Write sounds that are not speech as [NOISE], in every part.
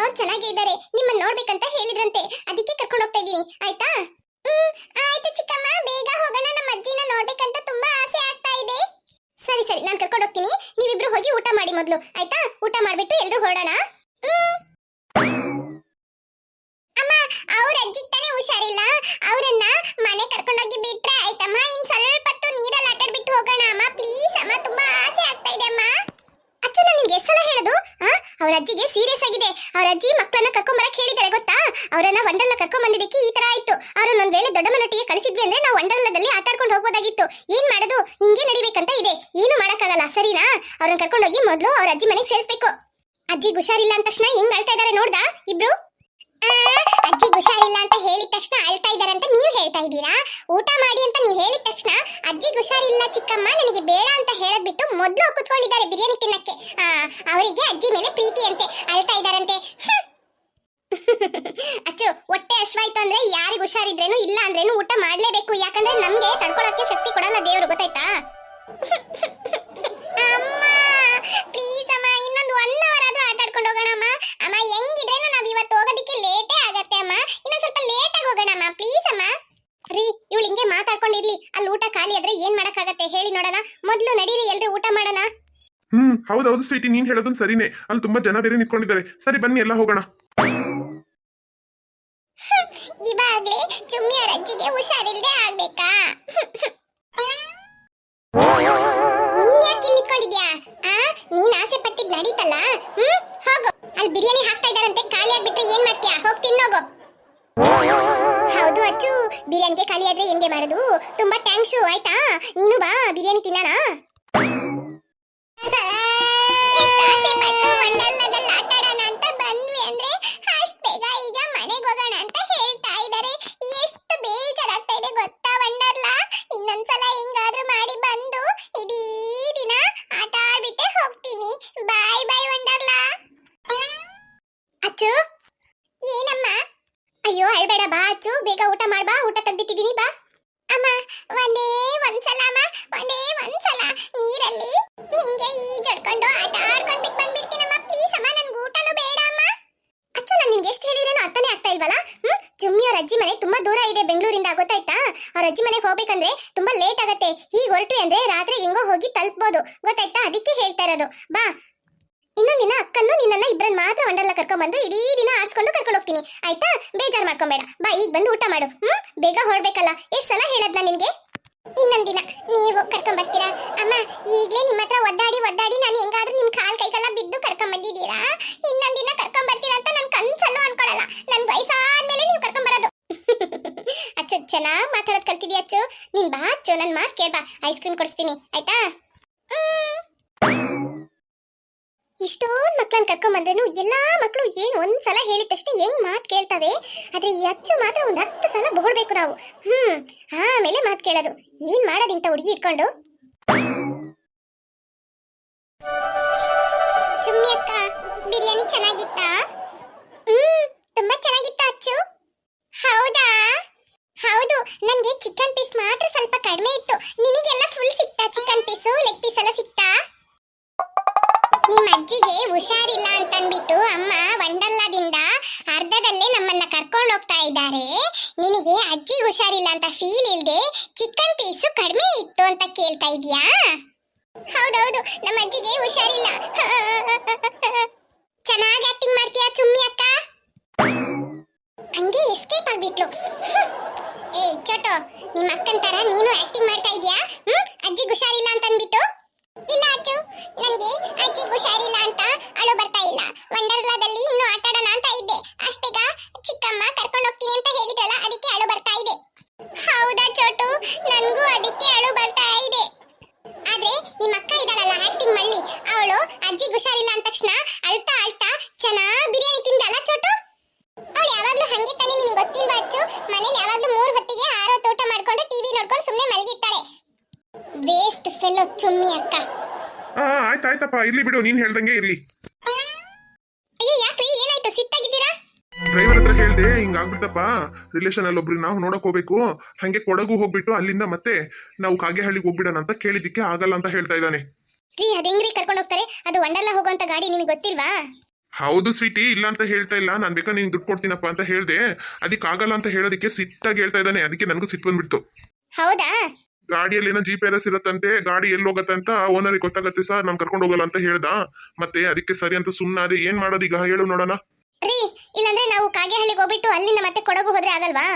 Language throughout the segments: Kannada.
ಅವ್ರು ಚೆನ್ನಾಗೇ ಇದ್ದಾರೆ. ನಿಮ್ಮನ್ನ ನೋಡ್ಬೇಕಂತ ಹೇಳಿದ್ರಂತೆ. ಅದಕ್ಕೆ ಕರ್ಕೊಂಡು ಹೋಗ್ತಾ ಇದ್ದೀನಿ. ಆಯ್ತಾ? ಹ್ಮ್, ಆಯ್ತು ಚಿಕ್ಕಮ್ಮ. ಬೇಗ ಹೋಗೋಣ. ನಮ್ಮ ಅಜ್ಜಿನ ನೋಡ್ಬೇಕಂತ ತುಂಬಾ ಆಸೆ ಆಗ್ತಾ ಇದೆ. ಸರಿ ಸರಿ, ನಾನು ಕರ್ಕೊಂಡು ಹೋಗ್ತೀನಿ. ನೀವಿಬ್ರು ಹೋಗಿ ಊಟ ಮಾಡಿ ಮೊದಲು. ಆಯ್ತಾ? ಊಟ ಮಾಡಿಬಿಟ್ಟು ಎಲ್ಲರೂ ಹೊರಡೋಣ ಅಮ್ಮ ಅವ್ರ ಅಜ್ಜಿಗೆ ತಾನೇ ಹುಷಾರಿಲ್ಲ ಅವರನ್ನ ಮನೆ ಕರ್ಕೊಂಡೋಗಿ ಬಿಟ್ರೆ ಆಯ್ತಮ್ಮ ಇನ್ ಸ್ವಲ್ಪ ಹೊತ್ತು ನೀರಲ್ಲಿ ಆಟಾಡ್ಬಿಟ್ಟು ಹೋಗೋಣ ಅಮ್ಮ ಪ್ಲೀಸ್ ಅಮ್ಮ ತುಂಬಾ ಆಸೆ ಆಗ್ತಾ ಇದೆ ಅಮ್ಮ ಅಚ್ಚು ನಾನು ನಿಮ್ಗೆ ಎಷ್ಟು ಸಲ ಹೇಳೋದು ಆ ಅವ್ರ ಅಜ್ಜಿಗೆ ಸೀರಿಯಸ್ ಆಗಿದೆ ಅವ್ರ ಅಜ್ಜಿ ಮಕ್ಕಳನ್ನ ಕರ್ಕೊಂಬರಕ್ ಹೇಳಿದ್ದಾರೆ, ಗೊತ್ತಾ? ಅವರನ್ನ ವಂಡರ್ಲ ಕರ್ಕೊಂಡ್ ಬಂದಿದ್ದಕ್ಕೆ ಈ ತರ ಆಯ್ತು. ಅವ್ರನ್ನ ಒಂದ್ ವೇಳೆ ದೊಡ್ಡಮ್ಮನೊಟ್ಟಿಗೆ ಕಳಿಸಿದ್ವಿ ಅಂದ್ರೆ ನಾವು ವಂಡರ್ಲದಲ್ಲಿ ಆಟ ಆಡ್ಕೊಂಡು ಹೋಗ್ಬೋದಾಗಿತ್ತು. ಏನ್ ಮಾಡೋದು? ಹಿಂಗೆ ನಡಿಬೇಕಂತ ಇದೆ. ಏನು ಮಾಡಕ್ಕಾಗಲ್ಲ, ಸರಿನಾ? ಅವ್ರನ್ನ ಕರ್ಕೊಂಡೋಗಿ ಮೊದ್ಲು ಅವ್ರ ಅಜ್ಜಿ ಮನೆಗೆ ಸೇರಿಸ್ಬೇಕು. ಅಜ್ಜಿ ಹುಷಾರಿಲ್ಲ ಅಂದ ತಕ್ಷಣ ಹೆಂಗ್ ಅಳ್ತಾ ಇದಾರೆ ನೋಡ್ದಾ ಇಬ್ರು? ಅಜ್ಜಿ ಹುಷಾರಿಲ್ಲ ಅಂತ ಹೇಳಿದ ತಕ್ಷಣ ಅಳ್ತಾ ಇದ್ದಾರಂತ ನೀವು ಹೇಳ್ತಾ ಇದ್ದೀರಾ? ಊಟ ಮಾಡಿ ಅಂತ ನೀವು ಹೇಳಿದ ತಕ್ಷಣ ಅಜ್ಜಿ ಹುಷಾರಿಲ್ಲ ಚಿಕ್ಕಮ್ಮ, ನನಗೆ ಬೇಡ ಅಂತ ಹೇಳದ್ ಮೊದಲು ಕುತ್ಕೊಂಡಿದ್ದಾರೆ ಬಿರಿಯಾನಿ ತಿನ್ನಕ್ಕೆ. ಅವರಿಗೆ ಅಜ್ಜಿ ಮೇಲೆ ಪ್ರೀತಿ ಅಂತೆ ಅಳ್ತಾ ಇದಾರಂತೆ. [LAUGHS] ಅಚ್ಚು, ಹೊಟ್ಟೆ ಹಶ್ವಾಯ್ತು ಅಂದ್ರೆ ಯಾರಿಗ್ ಹುಷಾರಿದ್ರೇನು ಇಲ್ಲ ಅಂದ್ರೇನು ಊಟ ಮಾಡ್ಲೇಬೇಕು. ಯಾಕಂದ್ರೆ ನಮ್ಗೆ ತಡ್ಕೊಳಕ್ಕೆ ಶಕ್ತಿ ಕೊಡಲ್ಲ ದೇವ್ರು, ಗೊತ್ತಾಯ್ತಾ? [LAUGHS] ಪ್ಲೀಸ್ ಅಮ್ಮ ಇನ್ನೊಂದು ಒನ್ ಅವರ್ ಆದ್ರೂ ಆಟ ಆಡ್ಕೊಂಡು ಹೋಗೋಣ ಅಮ್ಮ ಅಮ್ಮ ಹೆಂಗಿದ್ರೇನು ನಾವ್ ಇವತ್ತು ಹೋಗೋದಕ್ಕೆ ಲೇಟೇ ಆಗತ್ತೆ ಅಮ್ಮ. ಇನ್ನೊಂದು ಸ್ವಲ್ಪ ಲೇಟಾಗಿ ಆಗಿ ಹೋಗೋಣ ಅಮ್ಮ ಪ್ಲೀಸ್ ಅಮ್ಮ. ರೀ ಇವಳು ಹಿಂಗೆ ಮಾತಾಡ್ಕೊಂಡಿರ್ಲಿ ಅಲ್ಲಿ ಊಟ ಖಾಲಿ ಆದ್ರೆ ಏನ್ ಮಾಡಕ್ಕಾಗತ್ತೆ ಹೇಳಿ ನೋಡೋಣ. ಮೊದ್ಲು ನಡೀರಿ ಎಲ್ರು ಊಟ ಮಾಡೋಣ. ಹ್ಮ್ ಹೌದೌದು ಸ್ವೀಟಿ ನೀನ್ ಹೇಳೋದನ್ ಸರಿನೇ. ಅಲ್ಲಿ ತುಂಬಾ ಜನ ಬೇರೆ ನಿಂತ್ಕೊಂಡಿದ್ದಾರೆ. ಸರಿ ಬನ್ನಿ ಎಲ್ಲ ಹೋಗೋಣ. [LAUGHS] ಇವಾಗ್ಲೇ ಚುಮ್ಮಿ ರಜ್ಜಿಗೆ ಹುಷಾರಿಲ್ದೆ ಆಗ್ಬೇಕಾ? [LAUGHS] ನಡೀತಲ್ಲ? ಹ್ಮ್? ಹೋಗು. ಅಲ್ಲಿ ಬಿರಿಯಾನಿ ಹಾಕ್ತಾ ಇದಾರಂತೆ ಖಾಲಿ ಆಗ್ಬಿಟ್ರೆ ಏನ್ ಮಾಡ್ತೀಯಾ? ಹೋಗ್ ತಿನ್ನೋಗು. ಹೌದು ಅಚ್ಚು. ಬಿರಿಯಾನಿಗೆ ಖಾಲಿ ಆದ್ರೆ ಹೆಂಗೆ ಮಾಡೋದು? ತುಂಬಾ ಥ್ಯಾಂಕ್ಸ್ ಆಯ್ತಾ? ನೀನು ಬಾ, ಬಿರಿಯಾನಿ ತಿನ್ನೋಣ ಎಷ್ಟ್ ಆಸೆ ಪಟ್ಟು ವಂಡರ್ಲಾದಲ್ಲಿ ಆಟ ಆಡೋಣ ಅಂತ ಬಂದ್ವಿ ಅಂದ್ರೆ ಅಷ್ಟ್ ಬೇಗ ಈಗ ಮನೆಗೆ ಹೋಗೋಣ ಅಂತ ಹೇಳ್ತಾ ಇದ್ದಾರೆ ಎಷ್ಟು ಬೇಜಾರಾಗ್ತಾ ಇದೆ ಗೊತ್ತಾ ವಂಡರ್ಲಾ ಇನ್ನೊಂದ್ಸಲ ಹಿಂಗಾದ್ರೂ ಮಾಡಿ ಬಂದು ಇಡೀ ದಿನ ಆಟ ಆಡ್ಬಿಟ್ಟೆ ಹೋಗ್ತೀನಿ ಬಾಯ್ ಬಾಯ್ ವಂಡರ್ಲಾ ಅಚ್ಚು ಏನಮ್ಮ ಅಯ್ಯೋ ಅಳ್ಬೇಡ ಬಾ ಅಚ್ಚು ಬೇಗ ಊಟ ಮಾಡ್ಬಾ ಊಟ ತೆಗ್ದಿಟ್ಟಿದೀನಿ ಬಾ ಅಮ್ಮ, ಒಂದೇ ಒಂದ್ಸಲ ಒಂದೇ ಒಂದ್ಸಲ. ನೀರಲ್ಲಿ ಹಿಂಗೆ ಈಜಾಡ್ಕೊಂಡು ಆಟ ಆಡ್ಕೊಂಡು ಬಿಟ್ಟು ಬಂದ್ಬಿಡ್ತೀನಮ್ಮ. ಪ್ಲೀಸ್ ಅಮ್ಮ, ನನ್ಗೆ ಊಟನೂ ಬೇಡ ಅಮ್ಮ. ಅಚ್ಚ, ನಾನು ನಿನ್ಗೆ ಎಷ್ಟು ಹೇಳಿದ್ರೇನು ಅರ್ಥನೇ ಆಗ್ತಾ ಇಲ್ವಲ್ಲ? ಹ್ಮ್? ಜುಮ್ಮಿ ಅವ್ರ ಅಜ್ಜಿ ಮನೆ ತುಂಬಾ ದೂರ ಇದೆ ಬೆಂಗಳೂರಿಂದ, ಗೊತ್ತಾಯ್ತಾ? ಅವ್ರ ಅಜ್ಜಿ ಮನೆಗೆ ಹೋಗ್ಬೇಕಂದ್ರೆ ತುಂಬಾ ಲೇಟ್ ಆಗತ್ತೆ. ಈಗ ಹೊರಟು ಅಂದ್ರೆ ರಾತ್ರಿ ಹೆಂಗೋ ಹೋಗಿ ತಲುಪ್ಬೋದು. ಗೊತ್ತಾಯ್ತಾ? ಅದಕ್ಕೆ ಹೇಳ್ತಾ ಇರೋದು. ಬಾ. ಇನ್ನೊಂದ್ ದಿನ ಅಕ್ಕನ್ನು ನಿನ್ನನ್ನ ಇಬ್ಬರನ್ನ ಮಾತ್ರ ವಂಡರ್ಲ ಕರ್ಕೊಂಡ್ ಬಂದು ಇಡೀ ದಿನ ಆಡ್ಸ್ಕೊಂಡು ಕರ್ಕೊಂಡು ಹೋಗ್ತೀನಿ. ಆಯ್ತಾ? ಬೇಜಾರ್ ಮಾಡ್ಕೊಂಬೇಡ. ಬಾ, ಈಗ ಬಂದು ಊಟ ಮಾಡು. ಹ್ಮ್? ಬೇಗ ಹೊರಡ್ಬೇಕಲ್ಲ ಎಷ್ಟು ಸಲ ಹೇಳದ್ನ ನಿನ್ಗೆ? ಇನ್ನೊಂದ್ ದಿನ. ನೀವು ಕರ್ಕೊಂಡ್ ಬರ್ತೀರಾ ಅಮ್ಮ, ಈಗ್ಲೇ ನಿಮ್ಮ ಹತ್ರ ಒದ್ದಾಡಿ ಒದ್ದಾಡಿ ನಾನು ಹೆಂಗಾದ್ರೂ ನಿಮ್ ಕಾಲ್ ಕೈಗೆಲ್ಲ ಬಿದ್ದು ಕರ್ಕೊಂಡ್ ಬಂದಿದ್ದೀರಾ ಇನ್ನೊಂದ್ ದಿನ ಕರ್ಕೊಂಡ್ ಬರ್ತೀರಾ ಅಂತ ನನ್ ಕನ್ಸಲ್ಲೂ ಅನ್ಕೊಳಲ್ಲ. ನನ್ ವಯಸ್ಸಾದ್ಮೇಲೆ ನೀವು ಕರ್ಕೊಂಡ್ ಬರೋದು [LAUGHS] ಅಚ್ಚು, ಚೆನ್ನಾಗ್ ಮಾತಾಡೋದ್ ಕಲ್ತಿದ್ಯಾ ಅಚ್ಚು? ನೀನ್ ಬಾ ಅಚ್ಚು, ನನ್ ಮಾತು ಕೇಳ್ಬಾ. ಐಸ್ ಕ್ರೀಮ್ ಕೊಡಿಸ್ತೀನಿ. ಆಯ್ತಾ? ಇಷ್ಟೊಂದ್ ಮಕ್ಕಳನ್ನ ಕರ್ಕೊಂಬಂದ್ರೂ ಎಲ್ಲ ಎಲ್ಲಾ ಏನು ಒಂದ್ಸಲ ಹೇಳಿದಷ್ಟೇ ಹೆಂಗ್ ಮಾತು ಕೇಳ್ತವೆ? ಆದ್ರೆ ಈ ಅಚ್ಚು ಮಾತ್ರ ಒಂದ್ ಹತ್ತು ಸಲ ಬೊಗಳ್ಬೇಕು ನಾವು. ಹ್ಮ್, ಆಮೇಲೆ ಮಾತು ಕೇಳೋದು. ಏನ್ ಮಾಡೋದಿಂತ ಹುಡುಗಿ ಇಟ್ಕೊಂಡು? ಕರ್ಕೊಂಡು ಹೋಗ್ತಾ ಇದ್ದಾರೆ. ನಿನಗೆ ಅಜ್ಜಿ ಹುಷಾರಿಲ್ಲ ಅಂತ ಫೀಲ್ ಇಲ್ಲದೆ ಚಿಕನ್ ಪೀಸು ಕಡಿಮೆ ಇತ್ತು ಅಂತ ಕೇಳ್ತಾ ಇದೀಯಾ? ಹೌದೌದು, ನಮ್ಮ ಅಜ್ಜಿಗೆ ಹುಷಾರಿಲ್ಲ. [LAUGHS] ಚೆನ್ನಾಗಿ ಆಕ್ಟಿಂಗ್ ಮಾಡ್ತೀಯಾ ಚುಮ್ಮಿ ಅಕ್ಕ? ಹಂಗೆ ಎಸ್ಕೇಪ್ ಆಗ್ಬಿಟ್ಲು. [LAUGHS] ಏ ಚೋಟು, ನಿಮ್ಮ ಅಕ್ಕನ ತರ ನೀನು ಆಕ್ಟಿಂಗ್ ಮಾಡ್ತಾ ಇದೀಯಾ ಹ್ಮ್ ಅಜ್ಜಿ ಹುಷಾರಿಲ್ಲ ಅಂತ ಅಂದ್ಬಿಟ್ಟು ಇಲ್ಲ ಅಜ್ಜು ನನ್ಗೆ ಅಜ್ಜಿ ಹುಷಾರಿಲ್ಲ ಅಂತ ಅಳು ಬರ್ತಾ ಇಲ್ಲ ವಂಡರ್ಲಾದಲ್ಲಿ ಇನ್ನು ಆಟ ಆಡೋಣ ಅಂತ ಇದ್ದೆ ಅಷ್ಟೇಗ ಚಿಕ್ಕಮ್ಮ ಕರ್ಕೊಂಡು ಹೋಗ್ತೀನಿ ಅಂತ ಹೇಳಿದ್ರಲ್ಲ ಅದಕ್ಕೆ ಅಳು ಬರ್ತಾ ಇದೆ ಹೌದಾ ಚೋಟು ನನ್ಗೂ ಅದಕ್ಕೆ ಅಳು ಬರ್ತಾ ಇದೆ ಆದ್ರೆ ನಿಮ್ಮ ಅಕ್ಕ ಇದ್ದಾಳಲ್ಲ ಆಕ್ಟಿಂಗ್ ಮಳ್ಳಿ ಅವಳು ಅಜ್ಜಿ ಹುಷಾರಿಲ್ಲ ಅಂದ ತಕ್ಷಣ ಅಳ್ತಾ ಅಳ್ತಾ ಚೆನ್ನಾಗಿ ಬಿರಿಯಾನಿ ತಿಂದಲ್ಲ ಚೋಟು? ಅವಳು ಯಾವಾಗಲೂ ಹಂಗೆ ತಾನೇ ನಿನಗೆ ಗೊತ್ತಿಲ್ವಾ ಅಚ್ಚು? ಮನೇಲಿ ಯಾವಾಗ್ಲೂ ಮೂರು ಹೊತ್ತಿಗೆ ಆರೋ ತೋಟ ಮಾಡ್ಕೊಂಡು ಟಿವಿ ನೋಡ್ಕೊಂಡು ಸುಮ್ಮನೆ ಮಲಗಿರ್ತಾಳೆ. ವೇಸ್ಟ್ ಫೆಲೋ ಚುಮ್ಮಿ ಅಕ್ಕ. ಆ ಆಯ್ತಾಯ್ತಪ್ಪ ಇರ್ಲಿ ಬಿಡು ನೀನ್ ಹೇಳ್ದಂಗೆ ಇರ್ಲಿ. ಅಯ್ಯೋ ಯಾಕ್ರಿ? ಏನಾಯ್ತು? ಸಿಟ್ಟಾಗಿದ್ದೀರಾ? ಡ್ರೈವರ್ ಹತ್ರ ಹೇಳ್ದೆ ಹಿಂಗಾಗ್ಬಿಡ್ತಪ್ಪ ರಿಲೇಷನ್ ಅಲ್ಲಿ ಒಬ್ರು ನಾವು ನೋಡಕ್ ಹೋಗ್ಬೇಕು. ಹಂಗೆ ಕೊಡಗು ಹೋಗ್ಬಿಟ್ಟು ಅಲ್ಲಿಂದ ಮತ್ತೆ ನಾವು ಕಾಗೆಹಳ್ಳಿಗೆ ಹೋಗ್ಬಿಡೋಣ ಅಂತ ಕೇಳಿದಿಕ್ಕೆ ಆಗಲ್ಲ ಅಂತ ಹೇಳ್ತಾ ಇದ್ದಾನೆ. ರೀ ಅದೇಂಗ್ರಿ ಕರ್ಕೊಂಡು ಹೋಗ್ತಾರೆ? ಅದು ವಂಡರ್ಲ ಹೋಗುವಂತ ಗಾಡಿ ನಿಮಗೆ ಗೊತ್ತಿಲ್ವಾ? ಹೌದು ಸ್ವೀಟಿ ಇಲ್ಲ ಅಂತ ಹೇಳ್ತಾ ಇಲ್ಲ. ನಾನ್ ಬೇಕಾ ನೀನ್ ದುಡ್ಡು ಕೊಡ್ತೀನಪ್ಪ ಅಂತ ಹೇಳ್ದೆ. ಅದಕ್ಕೆ ಆಗಲ್ಲ ಅಂತ ಹೇಳೋದಕ್ಕೆ ಸಿಟ್ಟಾಗಿ ಹೇಳ್ತಾ ಇದ್ದಾನೆ. ಅದಕ್ಕೆ ನನಗೂ ಸಿಟ್ಟು ಬಂದ್ಬಿಡ್ತು. ಹೌದಾ? ಗಾಡಿಯಲ್ಲಿ ಏನೋ ಜಿ ಪಿ ಆರ್ ಎಸ್ ಇರುತ್ತಂತೆ. ಗಾಡಿ ಎಲ್ಲಿ ಹೋಗತ್ತೆ ಅಂತ ಓನರಿಗೆ ಗೊತ್ತಾಗತ್ತೆ ಸರ್. ನಾನು ಕರ್ಕೊಂಡು ಹೋಗಲ್ಲ ಅಂತ ಹೇಳ್ದ. ಮತ್ತೆ ಅದಕ್ಕೆ ಸರಿ ಅಂತ ಸುಮ್ಮನಾದೆ ಏನ್ ಈಗ ಹೇಳು ನೋಡೋಣ. ರೀ ಇಲ್ಲಾಂದ್ರೆ ನಾವು ಕಾಗೆಹಳ್ಳಿಗೆ ಹೋಗ್ಬಿಟ್ಟು ಅಲ್ಲಿಂದ ಮತ್ತೆ ಕೊಡಗು ಹೋದ್ರೆ ಆಗಲ್ವಾ?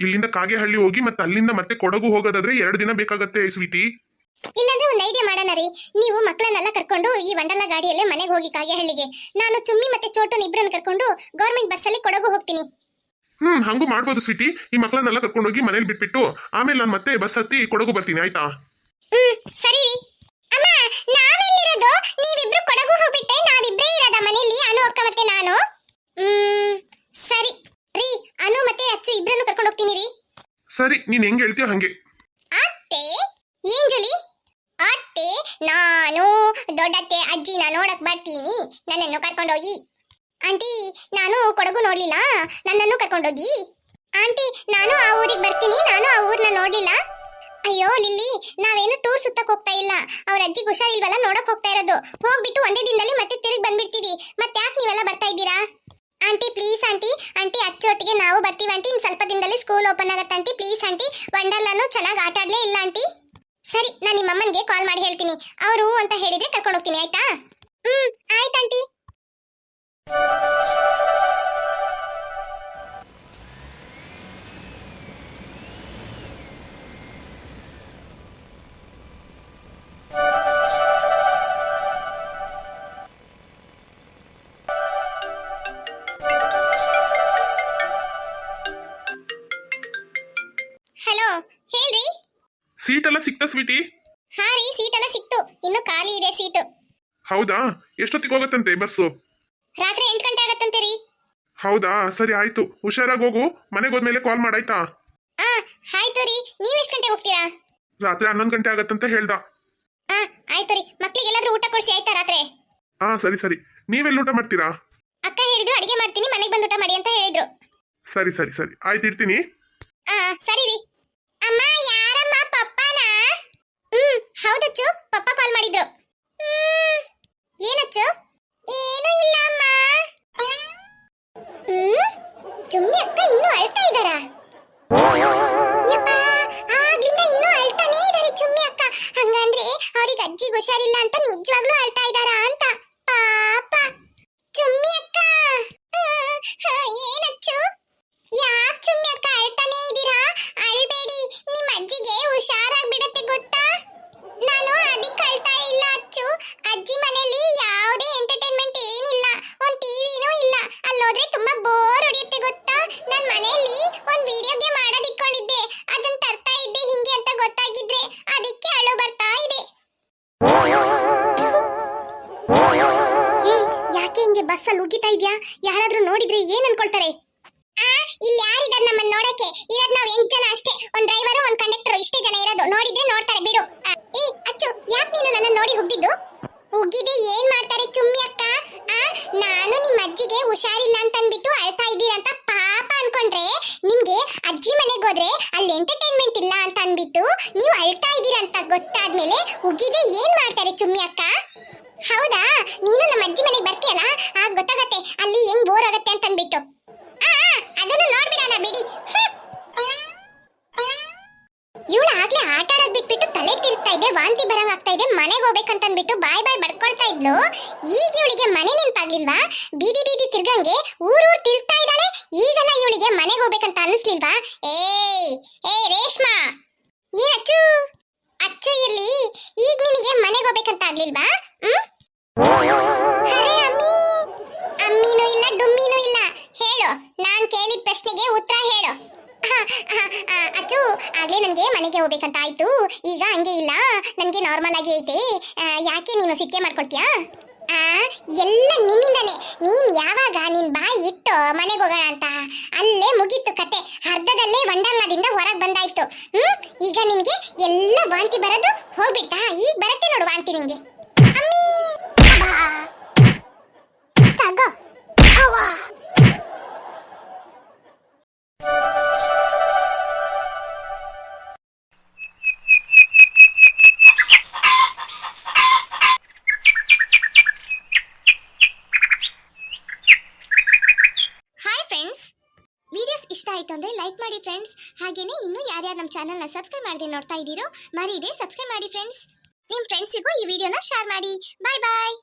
ಇಲ್ಲಿಂದ ಕಾಗೆಹಳ್ಳಿ ಹೋಗಿ ಮತ್ತೆ ಅಲ್ಲಿಂದ ಮತ್ತೆ ಕೊಡಗು ಹೋಗೋದಾದ್ರೆ ಎರಡು ದಿನ ಬೇಕಾಗತ್ತೆ ಸ್ವೀಟಿ. ಇಲ್ಲಾಂದ್ರೆ ಒಂದ್ ಐಡಿಯಾ ಮಾಡೋಣ ರೀ. ನೀವು ಮಕ್ಕಳನ್ನೆಲ್ಲ ಕರ್ಕೊಂಡು ಈ ವಂಡಲ್ಲ ಗಾಡಿಯಲ್ಲೇ ಮನೆಗೆ ಹೋಗಿ ಕಾಗೆಹಳ್ಳಿಗೆ. ನಾನು ಚುಮ್ಮಿ ಮತ್ತೆ ಚೋಟನ್ ಇಬ್ಬರನ್ನ ಕರ್ಕೊಂಡು ಗೌರ್ಮೆಂಟ್ ಬಸ್ಸಲ್ಲಿ ಕೊಡಗು ಹೋಗ್ತೀನಿ. ಹ್ಮ್ ಹಂಗೂ ಮಾಡ್ಬೋದು ಸ್ವೀಟಿ. ಈ ಮಕ್ಕಳನ್ನೆಲ್ಲ ಕರ್ಕೊಂಡೋಗಿ ಮನೇಲಿ ಬಿಟ್ಬಿಟ್ಟು ಆಮೇಲೆ ನಾನು ಮತ್ತೆ ಬಸ್ ಹತ್ತಿ ಕೊಡಗು ಬರ್ತೀನಿ ಆಯ್ತಾ? ಹ್ಮ್ ಸರಿ. ರೀ ಅಮ್ಮ ನಾವೆಲ್ಲಿರೋದು ನೀವಿಬ್ರು ಕೊಡಗು ಹೋಗ್ಬಿಟ್ಟೆ ನಾವಿಬ್ರೇ ಇರೋದ ಮನೇಲಿ ಅನು ಅಕ್ಕ ಮತ್ತೆ ನಾನು? ಹ್ಮ್ ಸರಿ. ರೀ ಅನು ಮತ್ತೆ ಅಚ್ಚು ಇಬ್ರನ್ನು ಕರ್ಕೊಂಡು ಹೋಗ್ತೀನಿ ರೀ. ಸರಿ ನೀನ್ ಹೆಂಗ್ ಹೇಳ್ತೀಯೋ ಹಂಗೆ. ಅತ್ತೆ ಅತ್ತೆ ನಾನು ದೊಡ್ಡತ್ತೆ ಅಜ್ಜಿನ ನೋಡಕ್ ಬರ್ತೀನಿ. ನನ್ನನ್ನು ಕರ್ಕೊಂಡೋಗಿ. ಆಂಟಿ, ನಾನು ಕೊಡಗು ನೋಡ್ಲಿಲ್ಲ. ನನ್ನನ್ನು ಕರ್ಕೊಂಡೋಗಿ. ಆಂಟಿ, ನಾನು ಆ ಊರಿಗೆ ಬರ್ತೀನಿ. ನಾನು ಆ ಊರ್ನ ನೋಡ್ಲಿಲ್ಲ. ಅಯ್ಯೋ, ಲಿಲ್ಲಿ, ನಾವೇನು ಟೂರ್ ಸುತ್ತಕ್ ಹೋಗ್ತಾ ಇಲ್ಲ. ಅವ್ರ ಅಜ್ಜಿಗೆ ಹುಷಾರಿಲ್ವಲ್ಲ, ನೋಡಕ್ ಹೋಗ್ತಾ ಇರೋದು. ಹೋಗ್ಬಿಟ್ಟು ಒಂದೇ ದಿನದಲ್ಲಿ ಮತ್ತೆ ತಿರುಗಿ ಬಂದ್ಬಿಡ್ತೀವಿ. ಮತ್ತೆ ಯಾಕೆ ನೀವೆಲ್ಲ ಬರ್ತಾ ಇದ್ದೀರಾ? Aunty, please aunty. ಆಂಟಿ, ಅಚ್ಚೊಟ್ಟಿಗೆ ನಾವು ಬರ್ತೀವಿ ಆಂಟಿ. ಇನ್ನು ಸ್ವಲ್ಪ ದಿನದಲ್ಲಿ ಸ್ಕೂಲ್ ಓಪನ್ ಆಗುತ್ತೆ ಆಂಟಿ. Please aunty. ವಂಡರ್ಲಾನು ಚೆನ್ನಾಗಿ ಆಟಾಡಲೇ ಇಲ್ಲ ಆಂಟಿ. ಸರಿ, ನಾನು ನಿಮ್ಮ ಅಮ್ಮನಿಗೆ ಕಾಲ್ ಮಾಡಿ ಹೇಳ್ತೀನಿ. ಅವರು ಅಂತ ಹೇಳಿದ್ರೆ ಕರ್ಕೊಂಡು ಹೋಗ್ತೀನಿ, ಆಯ್ತಾ? ಹ್ಮ್, ಆಯ್ತು ಆಂಟಿ. ಸೀಟ್ ಎಲ್ಲ ಸಿಕ್ತಾ ಸ್ವೀಟಿ ಹಾ ರೀ ಸೀಟ್ ಎಲ್ಲ ಸಿಕ್ತು. ಇನ್ನು ಖಾಲಿ ಇದೆ ಸೀಟ್ ಹೌದಾ? ಎಷ್ಟೊತ್ತಿಗೆ ಹೋಗತ್ತಂತೆ ಬಸ್ಸು? ರಾತ್ರಿ ಎಂಟು ಗಂಟೆ ಆಗತ್ತಂತೆ ರೀ. ಹೌದಾ? ಸರಿ ಆಯ್ತು. ಹುಷಾರಾಗಿ ಹೋಗು. ಮನೆಗೆ ಹೋದ್ಮೇಲೆ ಕಾಲ್ ಮಾಡಾಯ್ತಾ? ಆ ಆಯ್ತು ರೀ. ನೀವು ಎಷ್ಟು ಗಂಟೆ ಹೋಗ್ತೀರಾ? ರಾತ್ರಿ ಹನ್ನೊಂದು ಗಂಟೆ ಆಗತ್ತಂತ ಹೇಳ್ದ. ಆ ಆಯ್ತು ರೀ. ಮಕ್ಳಿಗೆಲ್ಲಾದ್ರೂ ಊಟ ಕೊಡಿಸಿ ಆಯ್ತಾ ರಾತ್ರಿ? ಹಾ ಸರಿ ಸರಿ. ನೀವೆಲ್ಲಿ ಊಟ ಮಾಡ್ತೀರಾ? ಅಕ್ಕ ಹೇಳಿದ್ರು ಅಡಿಗೆ ಮಾಡ್ತೀನಿ. ಮನೆಗೆ ಬಂದು ಊಟ ಮಾಡಿ ಅಂತ ಹೇಳಿದ್ರು. ಸರಿ ಸರಿ ಸರಿ. ಆಯ್ತು ಇಡ್ತೀನಿ. ಆ ಸರಿ ರೀ ಅಮ್ಮ ಯಾರಮ್ಮ ಪಪ್ಪನ ಹ್ಮ್ ಹೌದಚ್ಚು, ಪಪ್ಪ ಕಾಲ್ ಮಾಡಿದ್ರು. ಏನಚ್ಚು? ಏನು ಇಲ್ಲ, ಅಮ್ಮ. ಚುಮ್ಮಿ ಅಕ್ಕ ಇನ್ನು ಅಳ್ತಾ ಇದ್ದಾರಾ? ಆಗ್ಲಿಂದ ಇನ್ನೂ ಅಳ್ತಾನೇ ಇದ್ದಾರೆ ಚುಮ್ಮಿ ಅಕ್ಕ. ಹಂಗಂದ್ರೆ ಅವ್ರಿಗೆ ಅಜ್ಜಿಗೆ ಹುಷಾರಿಲ್ಲ ಅಂತ ನಿಜವಾಗ್ಲೂ ಅಳ್ತಾ ಇದ್ದಾರಾ ಅಂತ. ಪಾಪ. ಚುಮ್ಮಿ ಅಕ್ಕ. ಏನಚ್ಚು? ಯಾಕ ಚುಮ್ಮಿ ಅಕ್ಕ ಅಳ್ತಾನೆ ಇದ್ದೀರಾ? ಅಳ್ಬೇಡಿ ನಿಮ್ಮ ಅಜ್ಜಿಗೆ ಹುಷಾರಾಗ್ಬಿಡತ್ತೆ ಗೊತ್ತಾ? ನಾನು ಅದಕ್ಕೆ ಕಳ್ತಾ ಇಲ್ಲ ಅಚ್ಚು. ಅಜ್ಜಿ ಮನೆಯಲ್ಲಿ ಯಾವುದೇ ಎಂಟರ್ಟೈನ್ಮೆಂಟ್ ಏನಿಲ್ಲ. ಒಂದು ಹೌದಾ? ನೀನು ನಮ್ಮ ಅಜ್ಜಿ ಮನೆಗೆ ಬರ್ತೀಯಲ್ಲ? ಆಗ ಗೊತ್ತಾಗತ್ತೆ. ಅಲ್ಲಿ ಹೆಂಗ್ ಬೋರ್ ಆಗತ್ತೆ ಅಂತ ಅಂದ್ಬಿಟ್ಟು ಅದನ್ನು ನೋಡ್ಬಿಡೋಣ ಬಿಡಿ. ಇವಳು ಆಗ್ಲೇ ಆಟ ಆಡೋದ್ ಬಿಟ್ಬಿಟ್ಟು ತಲೆ ತಿರುಗ್ತಾ ಇದೆ, ವಾಂತಿ ಬರಂಗ್ ಆಗ್ತಾ ಇದೆ, ಮನೆಗೆ ಹೋಗ್ಬೇಕಂತ ಅಂದ್ಬಿಟ್ಟು ಬಾಯ್ ಬಾಯ್ ಬಡ್ಕೊಳ್ತಾ ಇದ್ಲು. ಈಗ ಇವಳಿಗೆ ಮನೆ ನೆನ್ಪಾಗ್ಲಿಲ್ವಾ? ಬೀದಿ ಬೀದಿ ತಿರ್ಗಂಗೆ ಊರೂರ್ ತಿರುಗ್ತಾ ಇದ್ದಾಳೆ. ಈಗೆಲ್ಲ ಇವಳಿಗೆ ಮನೆಗೆ ಹೋಗ್ಬೇಕಂತ ಅನ್ಸ್ಲಿಲ್ವಾ? ಏಯ್, ಏ, ರೇಷ್ಮಾ! ಏನಚ್ಚು ಅಚ್ಚು ಇರ್ಲಿ. ಈಗ ನಿನಗೆ ಮನೆಗೆ ಹೋಗ್ಬೇಕಂತ ಆಗ್ಲಿಲ್ವಾ? ಹ್ಮ್? ಅರೆ ಅಮ್ಮಿ. ಅಮ್ಮಿನೂ ಇಲ್ಲ, ಡುಮ್ಮಿನೂ ಇಲ್ಲ. ಹೇಳು, ನಾನು ಕೇಳಿದ ಪ್ರಶ್ನೆಗೆ ಉತ್ತರ ಹೇಳು. ಅಚ್ಚು, ಆಗ್ಲೇ ನನಗೆ ಮನೆಗೆ ಹೋಗ್ಬೇಕಂತ ಆಯ್ತು. ಈಗ ಹಂಗೆ ಇಲ್ಲ, ನನಗೆ ನಾರ್ಮಲ್ ಆಗಿ ಐತೆ. ಯಾಕೆ ನೀನು ಸಿಕ್ಕೆ ಮಾಡ್ಕೊಳ್ತೀಯಾ? ಎಲ್ಲ ನಿನ್ನಿಂದನೇ ನೀನು ಯಾವಾಗ ನಿನ್ ಬಾಯಿ ಇಟ್ಟು ಮನೆಗೆ ಹೋಗೋಣ ಅಂತ? ಅಲ್ಲೇ ಮುಗೀತು ಕತೆ. ಅರ್ಧದಲ್ಲೇ ವಂಡರ್ಲಾದಿಂದ ಹೊರಗೆ ಬಂದಾಯ್ತು. ಹ್ಮ್? ಈಗ ನಿನಗೆ ಎಲ್ಲ ವಾಂತಿ ಬರೋದು ಹೋಗ್ಬಿಡ್ತಾ? ಈಗ ಬರುತ್ತೆ ನೋಡು ವಾಂತಿ ನಿಂಗೆ. ತಗೋ. ವಿಡಿಯೋಸ್ ಇಷ್ಟ ಆಯಿತು ಅಂದರೆ ಲೈಕ್ ಮಾಡಿ ಫ್ರೆಂಡ್ಸ್ ಹಾಗೆಯೇ ಇನ್ನೂ ಯಾರ್ಯಾರು ನಮ್ಮ ಚಾನೆಲ್ನ ಸಬ್ಸ್ಕ್ರೈಬ್ ಮಾಡದೆ ನೋಡ್ತಾ ಇದ್ದೀರೋ ಮರೀದೆ ಸಬ್ಸ್ಕ್ರೈಬ್ ಮಾಡಿ ಫ್ರೆಂಡ್ಸ್ ನಿಮ್ಮ ಫ್ರೆಂಡ್ಸಿಗೂ ಈ ವಿಡಿಯೋನ ಶೇರ್ ಮಾಡಿ. ಬಾಯ್ ಬಾಯ್